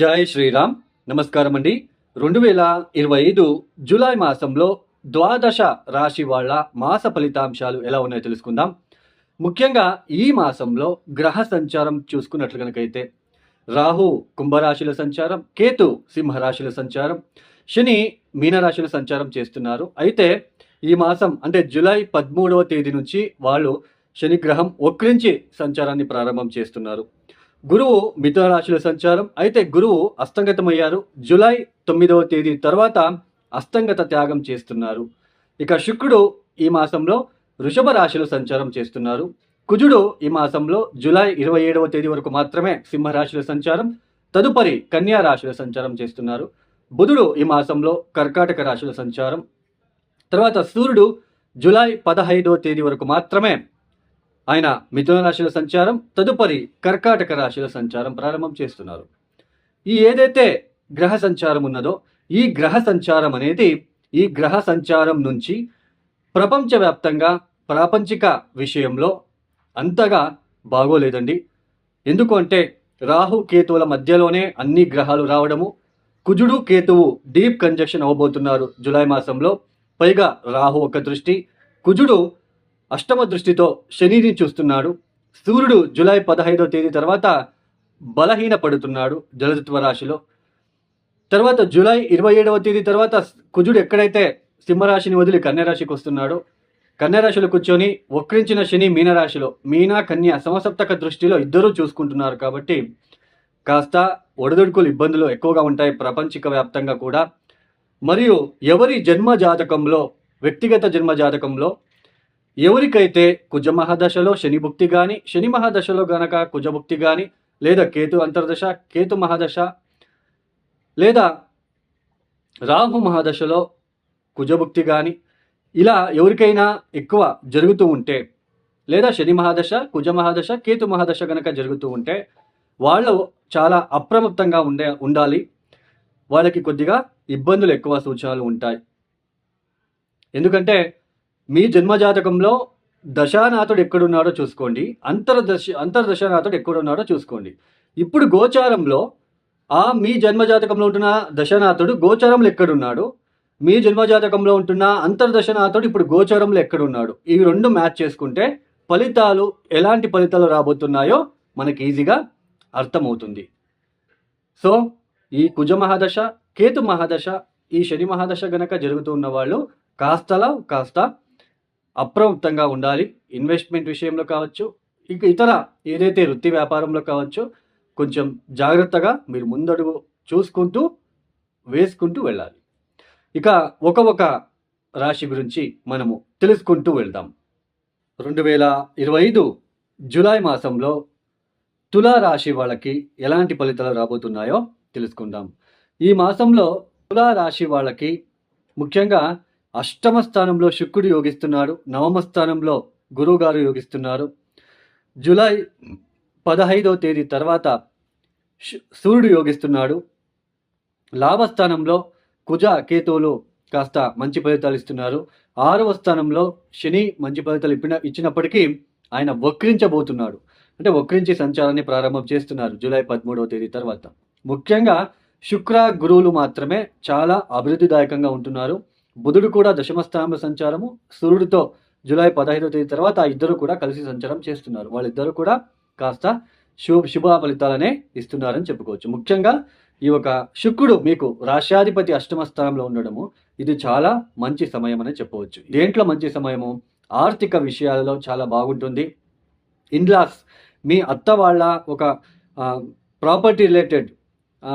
జై శ్రీరామ్. నమస్కారం అండి రెండు వేల ఇరవై ఐదు జూలై మాసంలో ద్వాదశ రాశి వాళ్ళ మాస ఫలితాంశాలు ఎలా ఉన్నాయో తెలుసుకుందాం. ముఖ్యంగా ఈ మాసంలో గ్రహ సంచారం చూసుకున్నట్లు కనుకైతే రాహు కుంభరాశుల సంచారం కేతు సింహరాశుల సంచారం శని మీనరాశిల సంచారం చేస్తున్నారు. అయితే ఈ మాసం అంటే జూలై పదమూడవ తేదీ నుంచి వాళ్ళు శని గ్రహం వక్రించి సంచారాన్ని ప్రారంభం చేస్తున్నారు. గురువు మిథున రాశిలో సంచారం. అయితే గురువు అస్తంగతమయ్యారు. జూలై తొమ్మిదవ తేదీ తర్వాత అస్తంగత త్యాగం చేస్తున్నారు. ఇక శుక్రుడు ఈ మాసంలో వృషభ రాశిలో సంచారం చేస్తున్నారు. కుజుడు ఈ మాసంలో జులై ఇరవై ఏడవ తేదీ వరకు మాత్రమే సింహరాశిలో సంచారం. తదుపరి కన్యా రాశిలో సంచారం చేస్తున్నారు. బుధుడు ఈ మాసంలో కర్కాటక రాశిలో సంచారం. తర్వాత సూర్యుడు జులై పదహైదవ తేదీ వరకు మాత్రమే ఆయన మిథున రాశిలో సంచారం తదుపరి కర్కాటక రాశిలో సంచారం ప్రారంభం చేస్తున్నారు. ఈ ఏదైతే గ్రహ సంచారం ఉన్నదో ఈ గ్రహ సంచారం అనేది ఈ గ్రహ సంచారం నుంచి ప్రపంచవ్యాప్తంగా ప్రాపంచిక విషయంలో అంతగా బాగోలేదండి. ఎందుకు అంటే రాహు కేతువుల మధ్యలోనే అన్ని గ్రహాలు రావడము కుజుడు కేతువు డీప్ కంజక్షన్ అవ్వబోతున్నారు జూలై మాసంలో. పైగా రాహు ఒక దృష్టి కుజుడు అష్టమ దృష్టితో శనిని చూస్తున్నాడు. సూర్యుడు జూలై పదహైదవ తేదీ తర్వాత బలహీన పడుతున్నాడు జలతత్వ రాశిలో. తర్వాత జూలై ఇరవై ఏడవ తేదీ తర్వాత కుజుడు ఎక్కడైతే సింహరాశిని వదిలి కన్యరాశికి వస్తున్నాడో కన్యరాశిలో కూర్చొని వక్రించిన శని మీనరాశిలో మీన కన్య సమసప్తక దృష్టిలో ఇద్దరూ చూసుకుంటున్నారు కాబట్టి కాస్త ఒడదొడుకులు ఇబ్బందులు ఎక్కువగా ఉంటాయి ప్రపంచిక వ్యాప్తంగా కూడా. మరియు ఎవరి జన్మ జాతకంలో వ్యక్తిగత జన్మ జాతకంలో ఎవరికైతే కుజ మహాదశలో శని భుక్తి కానీ శని మహాదశలో గనక కుజభుక్తి కానీ లేదా కేతు అంతర్దశ కేతు మహాదశ లేదా రాహు మహాదశలో కుజభుక్తి కానీ ఇలా ఎవరికైనా ఎక్కువ జరుగుతూ ఉంటే లేదా శని మహాదశ కుజ మహాదశ కేతు మహాదశ గనక జరుగుతూ ఉంటే వాళ్ళు చాలా అప్రమత్తంగా ఉండే ఉండాలి. వాళ్ళకి కొద్దిగా ఇబ్బందులు ఎక్కువ సూచనలు ఉంటాయి. ఎందుకంటే మీ జన్మజాతకంలో దశానాథుడు ఎక్కడున్నాడో చూసుకోండి. అంతర్దశ అంతర్దశానాథుడు ఎక్కడున్నాడో చూసుకోండి. ఇప్పుడు గోచారంలో ఆ మీ జన్మజాతకంలో ఉంటున్న దశనాథుడు గోచారంలో ఎక్కడున్నాడు? మీ జన్మజాతకంలో ఉంటున్న అంతర్దశనాథుడు ఇప్పుడు గోచారంలో ఎక్కడున్నాడు? ఇవి రెండు మ్యాచ్ చేసుకుంటే ఫలితాలు ఎలాంటి ఫలితాలు రాబోతున్నాయో మనకి ఈజీగా అర్థమవుతుంది. సో ఈ కుజ మహాదశ కేతు మహాదశ ఈ శని మహాదశ గనక జరుగుతున్న వాళ్ళు కాస్తలా కాస్త అప్రమత్తంగా ఉండాలి. ఇన్వెస్ట్మెంట్ విషయంలో కావచ్చు ఇక ఇతర ఏదైతే వృత్తి వ్యాపారంలో కావచ్చు కొంచెం జాగ్రత్తగా మీరు ముందడుగు చూసుకుంటూ వేసుకుంటూ వెళ్ళాలి. ఇక ఒక ఒక రాశి గురించి మనము తెలుసుకుంటూ వెళ్దాం. రెండు వేల ఇరవై ఐదు జూలై మాసంలో తులా రాశి వాళ్ళకి ఎలాంటి ఫలితాలు రాబోతున్నాయో తెలుసుకుందాం. ఈ మాసంలో తులా రాశి వాళ్ళకి ముఖ్యంగా అష్టమ స్థానంలో శుక్రుడు యోగిస్తున్నాడు. నవమ స్థానంలో గురువు గారు యోగిస్తున్నారు. జూలై పదహైదవ తేదీ తర్వాత సూర్యుడు యోగిస్తున్నాడు. లాభస్థానంలో కుజ కేతువులు కాస్త మంచి ఫలితాలు ఇస్తున్నారు. ఆరవ స్థానంలో శని మంచి ఫలితాలు ఇప్పిన ఇచ్చినప్పటికీ ఆయన వక్రించబోతున్నాడు. అంటే వక్రించి సంచారాన్ని ప్రారంభం చేస్తున్నారు జూలై పదమూడవ తేదీ తర్వాత. ముఖ్యంగా శుక్ర గురువులు మాత్రమే చాలా అభివృద్ధిదాయకంగా ఉంటున్నారు. బుధుడు కూడా దశమ సంచారము సూర్యుడితో జూలై పదహైదవ తేదీ తర్వాత ఆ ఇద్దరు కూడా కలిసి సంచారం చేస్తున్నారు. వాళ్ళిద్దరు కూడా కాస్త శుభ శుభ ఫలితాలనే ఇస్తున్నారని చెప్పుకోవచ్చు. ముఖ్యంగా ఈ యొక్క శుక్రుడు మీకు రాష్ట్రాధిపతి అష్టమ స్థానంలో ఉండడము ఇది చాలా మంచి సమయం అని చెప్పవచ్చు. దేంట్లో మంచి సమయము? ఆర్థిక విషయాలలో చాలా బాగుంటుంది. ఇన్లాస్ మీ అత్త వాళ్ళ ఒక ప్రాపర్టీ రిలేటెడ్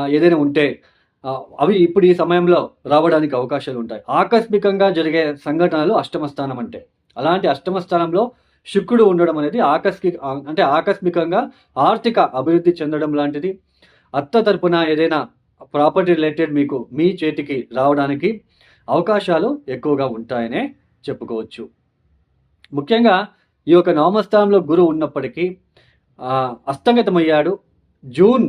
ఏదైనా ఉంటే అవి ఇప్పుడు ఈ సమయంలో రావడానికి అవకాశాలు ఉంటాయి ఆకస్మికంగా జరిగే సంఘటనలు అష్టమ స్థానం అంటే అలాంటి అష్టమ స్థానంలో శుక్రుడు ఉండడం అనేది ఆకస్మిక అంటే ఆకస్మికంగా ఆర్థిక అభివృద్ధి చెందడం లాంటిది. అత్త తరపున ఏదైనా ప్రాపర్టీ రిలేటెడ్ మీకు మీ చేతికి రావడానికి అవకాశాలు ఎక్కువగా ఉంటాయనే చెప్పుకోవచ్చు. ముఖ్యంగా ఈ యొక్క నవమస్థానంలో గురువు ఉన్నప్పటికీ అస్తంగతమయ్యాడు జూన్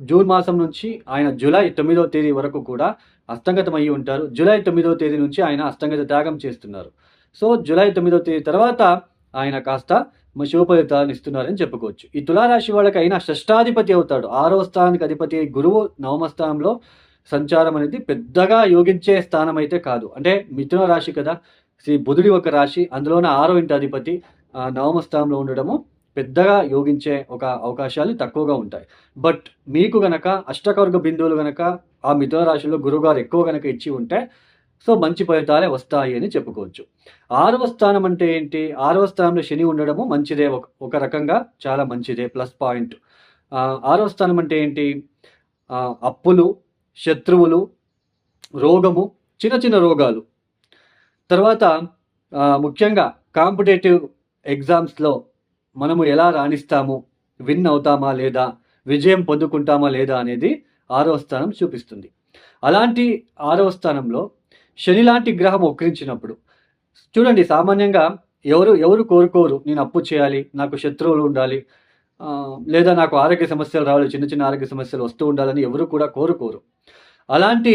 జూన్ మాసం నుంచి ఆయన జూలై తొమ్మిదవ తేదీ వరకు కూడా అస్తంగతం అయ్యి ఉంటారు. జూలై తొమ్మిదవ తేదీ నుంచి ఆయన అస్తంగత త్యాగం చేస్తున్నారు. సో జూలై తొమ్మిదవ తేదీ తర్వాత ఆయన కాస్త మ- శుభ ఫలితాలను ఇస్తున్నారని చెప్పుకోవచ్చు. ఈ తులారాశి వాళ్ళకి అయినా షష్టాధిపతి అవుతాడు. ఆరో స్థానానికి అధిపతి గురువు నవమ స్థానంలో సంచారం అనేది పెద్దగా యోగించే స్థానం అయితే కాదు. అంటే మిథున రాశి కదా. శ్రీ బుధుడి ఒక రాశి. అందులోనే ఆరో ఇంటి అధిపతి నవమస్థానంలో నవమ స్థానంలో ఉండడము పెద్దగా యోగించే ఒక అవకాశాలు తక్కువగా ఉంటాయి. బట్ మీకు గనక అష్టకవర్గ బిందువులు గనక ఆ మిథున రాశిలో గురువుగారు ఎక్కువ గనక ఇచ్చి ఉంటే సో మంచి ఫలితాలే వస్తాయి అని చెప్పుకోవచ్చు. ఆరవ స్థానం అంటే ఏంటి? ఆరవ స్థానంలో శని ఉండడము మంచిదే. ఒక ఒక రకంగా చాలా మంచిదే. Plus point. ఆరవ స్థానం అంటే ఏంటి? అప్పులు శత్రువులు రోగము చిన్న చిన్న రోగాలు. తర్వాత ముఖ్యంగా కాంపిటేటివ్ ఎగ్జామ్స్లో మనము ఎలా రాణిస్తాము? విన్ అవుతామా లేదా? విజయం పొందుకుంటామా లేదా అనేది ఆరవ స్థానం చూపిస్తుంది. అలాంటి ఆరవ స్థానంలో శని లాంటి గ్రహం వక్రించినప్పుడు చూడండి సామాన్యంగా ఎవరు ఎవరు కోరుకోరు నేను అప్పు చేయాలి నాకు శత్రువులు ఉండాలి లేదా నాకు ఆరోగ్య సమస్యలు రావాలి చిన్న చిన్న ఆరోగ్య సమస్యలు వస్తూ ఉండాలని ఎవరు కూడా కోరుకోరు. అలాంటి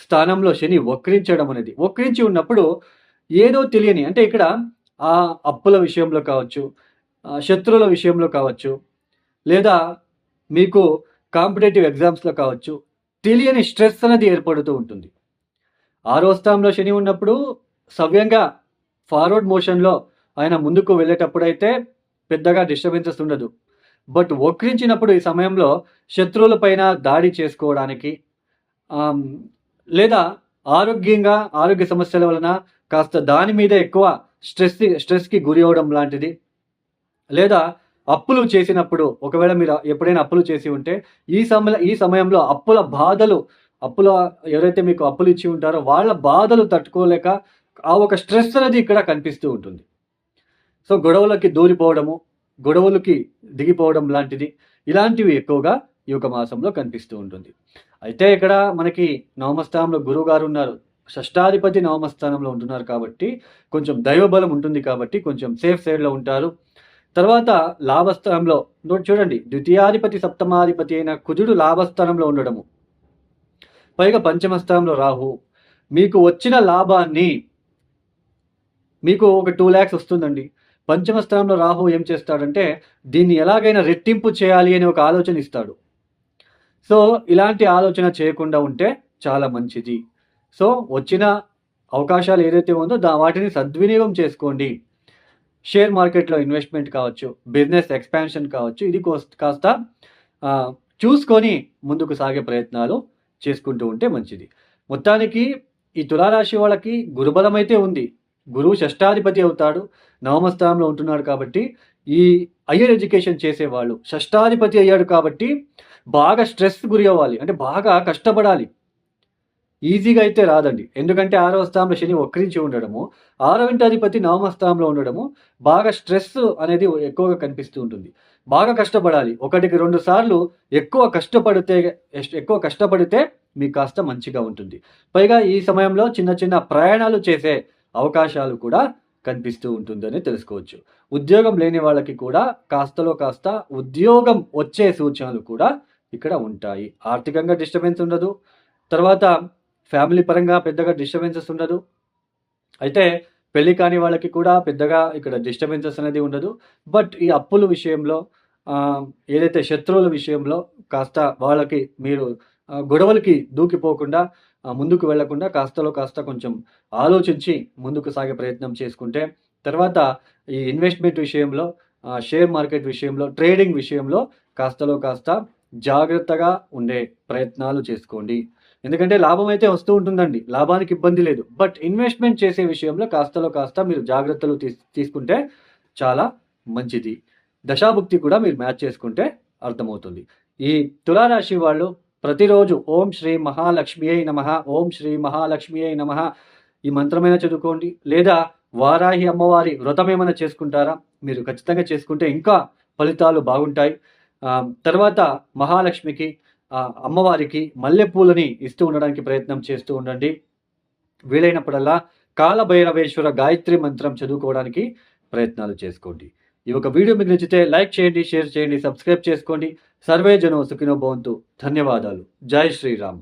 స్థానంలో శని వక్రించడం అనేది వక్రించి ఉన్నప్పుడు ఏదో తెలియని అంటే ఇక్కడ ఆ అప్పుల విషయంలో కావచ్చు శత్రువుల విషయంలో కావచ్చు లేదా మీకు కాంపిటేటివ్ ఎగ్జామ్స్లో కావచ్చు తెలియని స్ట్రెస్ అనేది ఏర్పడుతూ ఉంటుంది. ఆరో స్థానంలో శని ఉన్నప్పుడు సవ్యంగా ఫార్వర్డ్ మోషన్లో ఆయన ముందుకు వెళ్ళేటప్పుడైతే పెద్దగా డిస్టర్బెన్సెస్ ఉండదు. బట్ వక్రించినప్పుడు ఈ సమయంలో శత్రువుల పైన దాడి చేసుకోవడానికి లేదా ఆరోగ్యంగా ఆరోగ్య సమస్యల వలన కాస్త దాని మీద ఎక్కువ స్ట్రెస్ స్ట్రెస్కి గురి అవడం లాంటిది. లేదా అప్పులు చేసినప్పుడు ఒకవేళ మీరు ఎప్పుడైనా అప్పులు చేసి ఉంటే ఈ సమయ ఈ సమయంలో అప్పుల బాధలు అప్పుల ఎవరైతే మీకు అప్పులు ఇచ్చి ఉంటారో వాళ్ళ బాధలు తట్టుకోలేక ఆ ఒక స్ట్రెస్ అనేది ఇక్కడ కనిపిస్తూ ఉంటుంది. సో గొడవలకి దూరిపోవడము గొడవలకి దిగిపోవడం లాంటిది ఇలాంటివి ఎక్కువగా ఈ యొక్క మాసంలో కనిపిస్తూ ఉంటుంది. అయితే ఇక్కడ మనకి నవమస్థానంలో గురువు గారు ఉన్నారు. షష్టాధిపతి నవమస్థానంలో ఉంటున్నారు కాబట్టి కొంచెం దైవబలం ఉంటుంది కాబట్టి కొంచెం సేఫ్ సైడ్లో ఉంటారు. తర్వాత లాభస్థానంలో చూడండి ద్వితీయాధిపతి సప్తమాధిపతి అయిన కుజుడు లాభస్థానంలో ఉండడము. పైగా పంచమస్థానంలో రాహు. మీకు వచ్చిన లాభాన్ని మీకు ఒక టూ ల్యాక్స్ వస్తుందండి. పంచమ స్థానంలో రాహు ఏం చేస్తాడంటే దీన్ని ఎలాగైనా రెట్టింపు చేయాలి అని ఒక ఆలోచన ఇస్తాడు. సో ఇలాంటి ఆలోచన చేయకుండా ఉంటే చాలా మంచిది. సో వచ్చిన అవకాశాలు ఏదైతే ఉందో దా వాటిని సద్వినియోగం చేసుకోండి. షేర్ మార్కెట్లో ఇన్వెస్ట్మెంట్ కావచ్చు బిజినెస్ ఎక్స్పాన్షన్ కావచ్చు ఇది కోస్- కాస్త చూసుకొని ముందుకు సాగే ప్రయత్నాలు చేసుకుంటూ ఉంటే మంచిది. మొత్తానికి ఈ తులారాశి వాళ్ళకి గురుబలం అయితే ఉంది. గురువు షష్టాధిపతి అవుతాడు నవమ స్థానంలో ఉంటున్నాడు కాబట్టి ఈ హయ్యర్ ఎడ్యుకేషన్ చేసేవాళ్ళు షష్టాధిపతి అయ్యాడు కాబట్టి బాగా స్ట్రెస్ గురి అవ్వాలి అంటే బాగా కష్టపడాలి. ఈజీగా అయితే రాదండి. ఎందుకంటే ఆరవ స్థానంలో శని వక్రించి ఉండడము ఆరవ అధిపతి నవమ స్థానంలో ఉండడము బాగా స్ట్రెస్ అనేది ఎక్కువగా కనిపిస్తూ ఉంటుంది. బాగా కష్టపడాలి. ఒకటికి రెండు సార్లు ఎక్కువ కష్టపడితే ఎక్కువ కష్టపడితే మీకు కాస్త మంచిగా ఉంటుంది. పైగా ఈ సమయంలో చిన్న చిన్న ప్రయాణాలు చేసే అవకాశాలు కూడా కనిపిస్తూ ఉంటుందని తెలుసుకోవచ్చు. ఉద్యోగం లేని వాళ్ళకి కూడా కాస్తలో కాస్త ఉద్యోగం వచ్చే సూచనలు కూడా ఇక్కడ ఉంటాయి. ఆర్థికంగా డిస్టర్బెన్స్ ఉండదు. తర్వాత ఫ్యామిలీ పరంగా పెద్దగా డిస్టర్బెన్సెస్ ఉండదు. అయితే పెళ్ళి కాని వాళ్ళకి కూడా పెద్దగా ఇక్కడ డిస్టర్బెన్సెస్ అనేది ఉండదు. బట్ ఈ అప్పుల విషయంలో ఏదైతే శత్రువుల విషయంలో కాస్త వాళ్ళకి మీరు గొడవలకి దూకిపోకుండా ముందుకు వెళ్ళకుండా కాస్తలో కాస్త కొంచెం ఆలోచించి ముందుకు సాగే ప్రయత్నం చేసుకుంటే తర్వాత ఈ ఇన్వెస్ట్మెంట్ విషయంలో షేర్ మార్కెట్ విషయంలో ట్రేడింగ్ విషయంలో కాస్తలో కాస్త జాగ్రత్తగా ఉండే ప్రయత్నాలు చేసుకోండి. ఎందుకంటే లాభం అయితే వస్తూ ఉంటుందండి. లాభానికి ఇబ్బంది లేదు. బట్ ఇన్వెస్ట్మెంట్ చేసే విషయంలో కాస్తలో కాస్త మీరు జాగ్రత్తలు తీ తీసుకుంటే చాలా మంచిది. దశాభుక్తి కూడా మీరు మ్యాచ్ చేసుకుంటే అర్థమవుతుంది. ఈ తులారాశి వాళ్ళు ప్రతిరోజు ఓం శ్రీ మహాలక్ష్మి అయి నమ ఓం శ్రీ మహాలక్ష్మి అయి నమ ఈ మంత్రమైనా చదువుకోండి. లేదా వారాహి అమ్మవారి వ్రతం ఏమైనా చేసుకుంటారా? మీరు ఖచ్చితంగా చేసుకుంటే ఇంకా ఫలితాలు బాగుంటాయి. తర్వాత మహాలక్ష్మికి అమ్మవారికి మల్లెపూలని ఇస్తూ ఉండడానికి ప్రయత్నం చేస్తూ ఉండండి. వీలైనప్పుడల్లా కాలభైరవేశ్వర గాయత్రి మంత్రం చదువుకోవడానికి ప్రయత్నాలు చేసుకోండి. ఈ ఒక వీడియో మీకు నచ్చితే లైక్ చేయండి షేర్ చేయండి సబ్స్క్రైబ్ చేసుకోండి. సర్వే జనో సుఖినో భవంతు. ధన్యవాదాలు. జై శ్రీరామ్.